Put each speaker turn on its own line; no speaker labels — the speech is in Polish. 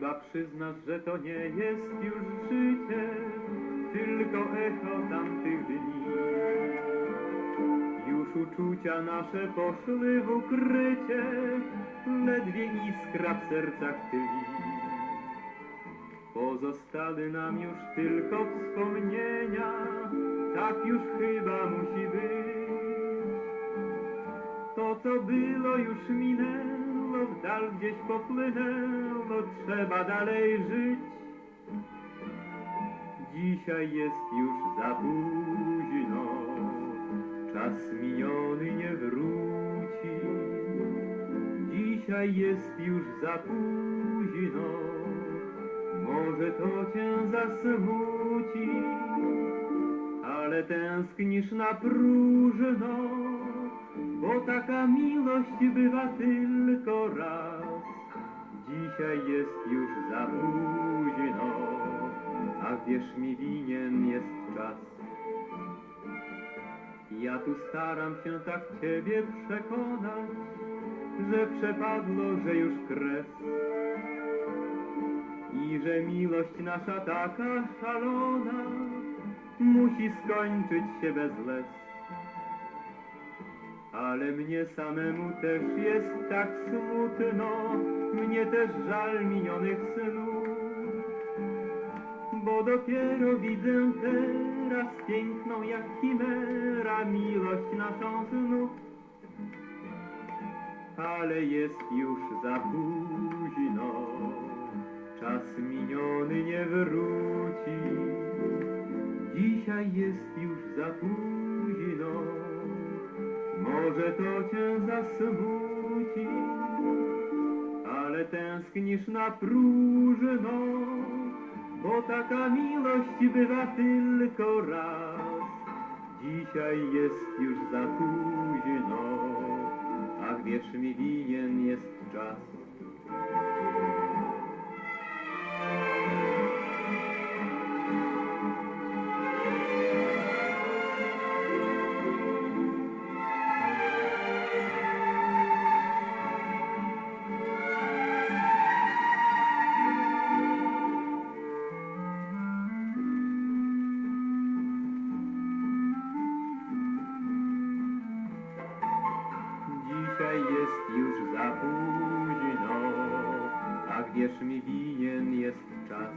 Chyba przyznasz, że to nie jest już życie, tylko echo tamtych dni. Już uczucia nasze poszły w ukrycie, ledwie iskra w sercach tli. Pozostały nam już tylko wspomnienia, tak już chyba musi być. To, co było, już minęło, w dal gdzieś popłynęło, trzeba dalej żyć. Dzisiaj jest już za późno, czas miniony nie wróci. Dzisiaj jest już za późno, może to cię zasmuci, ale tęsknisz na próżno, bo taka miłość bywa tylko raz. Dzisiaj jest już za późno, a wierz mi winien jest czas. Ja tu staram się tak ciebie przekonać, że przepadło, że już kres. I że miłość nasza taka szalona musi skończyć się bez łez. Ale mnie samemu też jest tak smutno, mnie też żal minionych snów. Bo dopiero widzę teraz piękną jak chimera miłość naszą znów. Ale jest już za późno, czas miniony nie wróci. Dzisiaj jest już za późno, może to cię zasmuci, ale tęsknisz na próżno, bo taka miłość bywa tylko raz. Dzisiaj jest już za późno, ach wierz mi winien jest czas. Dzisiaj jest już za późno, ach wierz mi winien jest czas.